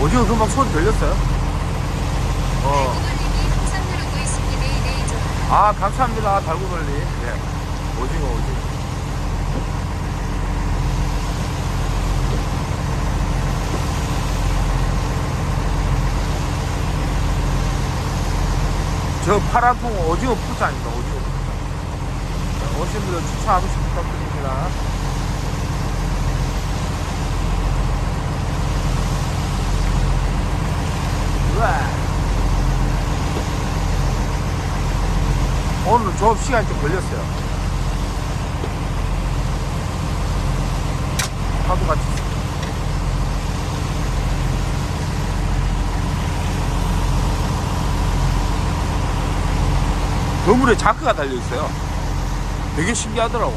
오징어 금방 소리 들렸어요? 어. 아, 감사합니다. 달구벌리. 네. 오징어, 오징어. 저 파란 통 오징어 포장입니다. 오징어 포장. 네, 오신 분들 추천 한 번씩 부탁드립니다. 오늘 조업 시간이 좀 걸렸어요. 파도 같이. 그물에 자크가 달려 있어요. 되게 신기하더라고.